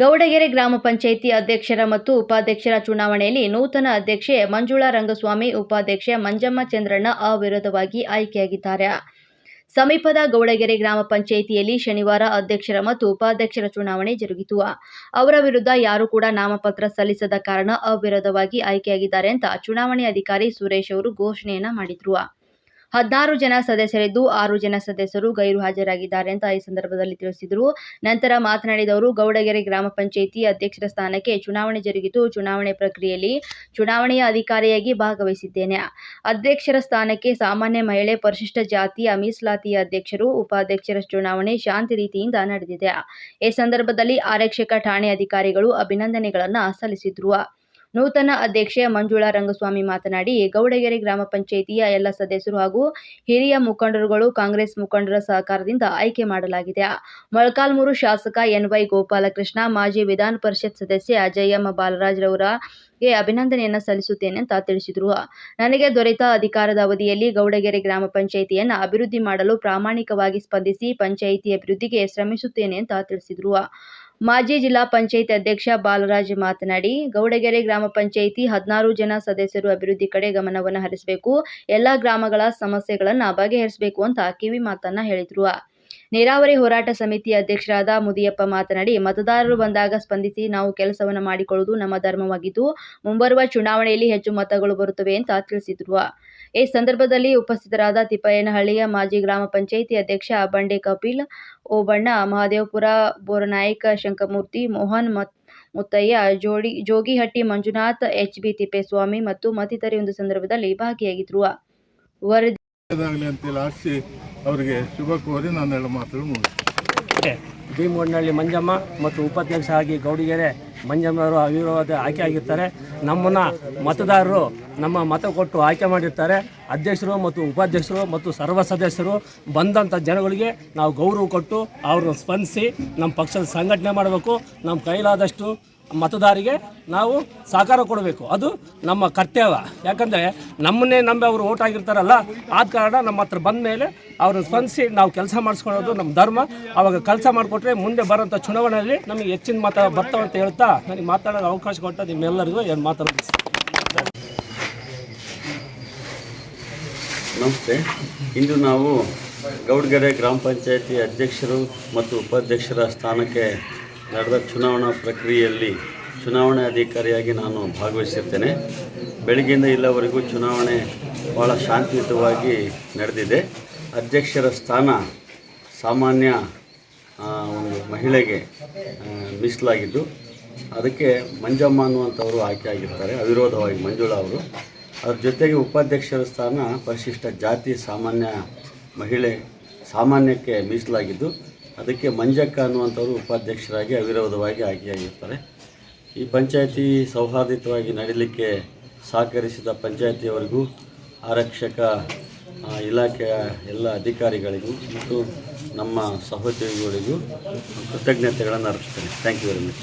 ಗೌಡಗೆರೆ ಗ್ರಾಮ ಪಂಚಾಯಿತಿ ಅಧ್ಯಕ್ಷರ ಮತ್ತು ಉಪಾಧ್ಯಕ್ಷರ ಚುನಾವಣೆಯಲ್ಲಿ ನೂತನ ಅಧ್ಯಕ್ಷೆ ಮಂಜುಳಾ ರಂಗಸ್ವಾಮಿ, ಉಪಾಧ್ಯಕ್ಷೆ ಮಂಜಮ್ಮ ಚಂದ್ರಣ್ಣ ಅವಿರೋಧವಾಗಿ ಆಯ್ಕೆಯಾಗಿದ್ದಾರೆ. ಸಮೀಪದ ಗೌಡಗೆರೆ ಗ್ರಾಮ ಪಂಚಾಯಿತಿಯಲ್ಲಿ ಶನಿವಾರ ಅಧ್ಯಕ್ಷರ ಮತ್ತು ಉಪಾಧ್ಯಕ್ಷರ ಚುನಾವಣೆ ಜರುಗಿತು. ಅವರ ವಿರುದ್ಧ ಯಾರೂ ಕೂಡ ನಾಮಪತ್ರ ಸಲ್ಲಿಸದ ಕಾರಣ ಅವಿರೋಧವಾಗಿ ಆಯ್ಕೆಯಾಗಿದ್ದಾರೆ ಅಂತ ಚುನಾವಣೆ ಅಧಿಕಾರಿ ಸುರೇಶ್ ಅವರು ಘೋಷಣೆಯನ್ನ ಮಾಡಿದ್ರು. ಹದಿನಾರು ಜನ ಸದಸ್ಯರಿದ್ದು ಆರು ಜನ ಸದಸ್ಯರು ಗೈರು ಹಾಜರಾಗಿದ್ದಾರೆ ಅಂತ ಈ ಸಂದರ್ಭದಲ್ಲಿ ತಿಳಿಸಿದರು. ನಂತರ ಮಾತನಾಡಿದವರು, ಗೌಡಗೆರೆ ಗ್ರಾಮ ಪಂಚಾಯಿತಿ ಅಧ್ಯಕ್ಷರ ಸ್ಥಾನಕ್ಕೆ ಚುನಾವಣೆ ಜರುಗಿತು ಚುನಾವಣೆ ಪ್ರಕ್ರಿಯೆಯಲ್ಲಿ ಚುನಾವಣೆಯ ಅಧಿಕಾರಿಯಾಗಿ ಭಾಗವಹಿಸಿದ್ದೇನೆ. ಅಧ್ಯಕ್ಷರ ಸ್ಥಾನಕ್ಕೆ ಸಾಮಾನ್ಯ ಮಹಿಳೆ, ಪರಿಶಿಷ್ಟ ಜಾತಿಯ ಮೀಸಲಾತಿಯ ಅಧ್ಯಕ್ಷರು, ಉಪಾಧ್ಯಕ್ಷರ ಚುನಾವಣೆ ಶಾಂತಿ ರೀತಿಯಿಂದ ನಡೆದಿದೆ. ಈ ಸಂದರ್ಭದಲ್ಲಿ ಆರಕ್ಷಕ ಠಾಣೆ ಅಧಿಕಾರಿಗಳು ಅಭಿನಂದನೆಗಳನ್ನು ಸಲ್ಲಿಸಿದ್ರು. ನೂತನ ಅಧ್ಯಕ್ಷೆ ಮಂಜುಳಾ ರಂಗಸ್ವಾಮಿ ಮಾತನಾಡಿ, ಗೌಡಗೆರೆ ಗ್ರಾಮ ಪಂಚಾಯಿತಿಯ ಎಲ್ಲ ಸದಸ್ಯರು ಹಾಗೂ ಹಿರಿಯ ಮುಖಂಡರುಗಳು ಕಾಂಗ್ರೆಸ್ ಮುಖಂಡರ ಸಹಕಾರದಿಂದ ಆಯ್ಕೆ ಮಾಡಲಾಗಿದೆ. ಮೊಳಕಾಲ್ಮೂರು ಶಾಸಕ ಎನ್ವೈ ಗೋಪಾಲಕೃಷ್ಣ, ಮಾಜಿ ವಿಧಾನ ಪರಿಷತ್ ಸದಸ್ಯ ಅಜಯಮ್ಮ ಬಾಲರಾಜ್ ರವರಿಗೆ ಅಭಿನಂದನೆಯನ್ನು ಸಲ್ಲಿಸುತ್ತೇನೆ ಅಂತ ತಿಳಿಸಿದರು. ನನಗೆ ದೊರೆತ ಅಧಿಕಾರದ ಅವಧಿಯಲ್ಲಿ ಗೌಡಗೆರೆ ಗ್ರಾಮ ಪಂಚಾಯಿತಿಯನ್ನು ಅಭಿವೃದ್ಧಿ ಮಾಡಲು ಪ್ರಾಮಾಣಿಕವಾಗಿ ಸ್ಪಂದಿಸಿ ಪಂಚಾಯಿತಿ ಅಭಿವೃದ್ಧಿಗೆ ಶ್ರಮಿಸುತ್ತೇನೆ ಅಂತ ತಿಳಿಸಿದರು. ಮಾಜಿ ಜಿಲ್ಲಾ ಪಂಚಾಯತ್ ಅಧ್ಯಕ್ಷ ಬಾಲರಾಜ್ ಮಾತನಾಡಿ, ಗೌಡಗೆರೆ ಗ್ರಾಮ ಪಂಚಾಯಿತಿ ಹದಿನಾರು ಜನ ಸದಸ್ಯರು ಅಭಿವೃದ್ಧಿ ಕಡೆ ಗಮನವನ್ನು ಹರಿಸಬೇಕು, ಎಲ್ಲ ಗ್ರಾಮಗಳ ಸಮಸ್ಯೆಗಳನ್ನು ಬಗೆಹರಿಸಬೇಕು ಅಂತ ಕಿವಿ ಮಾತನ್ನ ಹೇಳಿದ್ರು. ನೀರಾವರಿ ಹೋರಾಟ ಸಮಿತಿ ಅಧ್ಯಕ್ಷರಾದ ಮುದಿಯಪ್ಪ ಮಾತನಾಡಿ, ಮತದಾರರು ಬಂದಾಗ ಸ್ಪಂದಿಸಿ ನಾವು ಕೆಲಸವನ್ನು ಮಾಡಿಕೊಳ್ಳುವುದು ನಮ್ಮ ಧರ್ಮವಾಗಿದ್ದು, ಮುಂಬರುವ ಚುನಾವಣೆಯಲ್ಲಿ ಹೆಚ್ಚು ಮತಗಳು ಬರುತ್ತವೆ ಅಂತ ತಿಳಿಸಿದ್ರು. ಈ ಸಂದರ್ಭದಲ್ಲಿ ಉಪಸ್ಥಿತರಾದ ತಿಪ್ಪಯ್ಯನಹಳ್ಳಿಯ ಮಾಜಿ ಗ್ರಾಮ ಪಂಚಾಯಿತಿ ಅಧ್ಯಕ್ಷ ಬಂಡೆ ಕಪಿಲ್ ಓಬಣ್ಣ ಮಹದೇವಪುರ ಬೋರನಾಯ್ಕ ಶಂಕಮೂರ್ತಿ ಮೋಹನ್ ಮತ್ ಮುತ್ತಯ್ಯ ಜೋಡಿ ಜೋಗಿಹಟ್ಟಿ ಮಂಜುನಾಥ್ ಎಚ್ ಬಿ ತಿಪ್ಪೇಸ್ವಾಮಿ ಮತ್ತು ಮತ್ತಿತರ ಒಂದು ಸಂದರ್ಭದಲ್ಲಿ ಭಾಗಿಯಾಗಿದ್ರು. ವರದಿ ಅವರಿಗೆ ಶುಭ ಕೋರಿ ನಾನು ಮಾತುಗಳು ಮುಗಿಸ್ತೇನೆ. ಭೀಮಗೊಂಡನಹಳ್ಳಿ ಮಂಜಮ್ಮ ಮತ್ತು ಉಪಾಧ್ಯಕ್ಷ ಆಗಿ ಗೌಡಿಗೆರೆ ಮಂಜಮ್ಮವರು ಅವಿರೋಧ ಆಯ್ಕೆ ಆಗಿರ್ತಾರೆ. ನಮ್ಮನ್ನು ಮತದಾರರು ನಮ್ಮ ಮತ ಕೊಟ್ಟು ಆಯ್ಕೆ ಮಾಡಿರ್ತಾರೆ. ಅಧ್ಯಕ್ಷರು ಮತ್ತು ಉಪಾಧ್ಯಕ್ಷರು ಮತ್ತು ಸರ್ವ ಸದಸ್ಯರು ಬಂದಂಥ ಜನಗಳಿಗೆ ನಾವು ಗೌರವ ಕೊಟ್ಟು ಅವ್ರನ್ನ ಸ್ಪಂದಿಸಿ ನಮ್ಮ ಪಕ್ಷದ ಸಂಘಟನೆ ಮಾಡಬೇಕು. ನಮ್ಮ ಕೈಲಾದಷ್ಟು ಮತದಾರಿಗೆ ನಾವು ಸಹಕಾರ ಕೊಡಬೇಕು. ಅದು ನಮ್ಮ ಕರ್ತವ್ಯ. ಯಾಕಂದರೆ ನಮ್ಮನ್ನೇ ನಂಬಿ ಅವರು ಓಟ್ ಆಗಿರ್ತಾರಲ್ಲ, ಆದ ಕಾರಣ ನಮ್ಮ ಹತ್ರ ಬಂದ ಮೇಲೆ ಅವ್ರನ್ನ ಸ್ಪಂದಿಸಿ ನಾವು ಕೆಲಸ ಮಾಡಿಸ್ಕೊಳ್ಳೋದು ನಮ್ಮ ಧರ್ಮ. ಅವಾಗ ಕೆಲಸ ಮಾಡಿಕೊಟ್ರೆ ಮುಂದೆ ಬರೋಂಥ ಚುನಾವಣೆಯಲ್ಲಿ ನಮಗೆ ಹೆಚ್ಚಿನ ಮತ ಬರ್ತಾವೆ ಅಂತ ಹೇಳ್ತಾ ನನಗೆ ಮಾತಾಡೋದು ಅವಕಾಶ ಕೊಟ್ಟ ನಿಮ್ಮೆಲ್ಲರಿಗೂ ಏನು ಮಾತಾಡೋದು? ನಮಸ್ತೆ. ಇಂದು ನಾವು ಗೌಡ್ಗೆರೆ ಗ್ರಾಮ ಪಂಚಾಯತಿ ಅಧ್ಯಕ್ಷರು ಮತ್ತು ಉಪಾಧ್ಯಕ್ಷರ ಸ್ಥಾನಕ್ಕೆ ನಡೆದ ಚುನಾವಣಾ ಪ್ರಕ್ರಿಯೆಯಲ್ಲಿ ಚುನಾವಣೆ ಅಧಿಕಾರಿಯಾಗಿ ನಾನು ಭಾಗವಹಿಸಿರ್ತೇನೆ. ಬೆಳಗ್ಗೆಯಿಂದ ಇಲ್ಲವರೆಗೂ ಚುನಾವಣೆ ಭಾಳ ಶಾಂತಿಯುತವಾಗಿ ನಡೆದಿದೆ. ಅಧ್ಯಕ್ಷರ ಸ್ಥಾನ ಸಾಮಾನ್ಯ ಒಂದು ಮಹಿಳೆಗೆ ಮೀಸಲಾಗಿದ್ದು, ಅದಕ್ಕೆ ಮಂಜಮ್ಮ ಅನ್ನುವಂಥವರು ಆಯ್ಕೆ ಆಗಿರ್ತಾರೆ, ಅವಿರೋಧವಾಗಿ ಮಂಜುಳಾ ಅವರು. ಅದ್ರ ಜೊತೆಗೆ ಉಪಾಧ್ಯಕ್ಷರ ಸ್ಥಾನ ಪರಿಶಿಷ್ಟ ಜಾತಿ ಸಾಮಾನ್ಯ ಮಹಿಳೆ ಸಾಮಾನ್ಯಕ್ಕೆ ಮೀಸಲಾಗಿದ್ದು ಅದಕ್ಕೆ ಮಂಜಕ್ಕ ಅನ್ನುವಂಥವರು ಉಪಾಧ್ಯಕ್ಷರಾಗಿ ಅವಿರೋಧವಾಗಿ ಆಯ್ಕೆಯಾಗಿರ್ತಾರೆ. ಈ ಪಂಚಾಯತಿ ಸೌಹಾರ್ದಿತವಾಗಿ ನಡೀಲಿಕ್ಕೆ ಸಹಕರಿಸಿದ ಪಂಚಾಯತಿಯವರಿಗೂ, ಆರಕ್ಷಕ ಇಲಾಖೆಯ ಎಲ್ಲ ಅಧಿಕಾರಿಗಳಿಗೂ ಮತ್ತು ನಮ್ಮ ಸಹೋದ್ಯೋಗಿಗಳಿಗೂ ಕೃತಜ್ಞತೆಗಳನ್ನು ಅರ್ಪಿಸ್ತೇನೆ. ಥ್ಯಾಂಕ್ ಯು ವೆರಿ ಮಚ್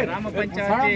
ಗ್ರಾಮ ಪಂಚಾಯತಿ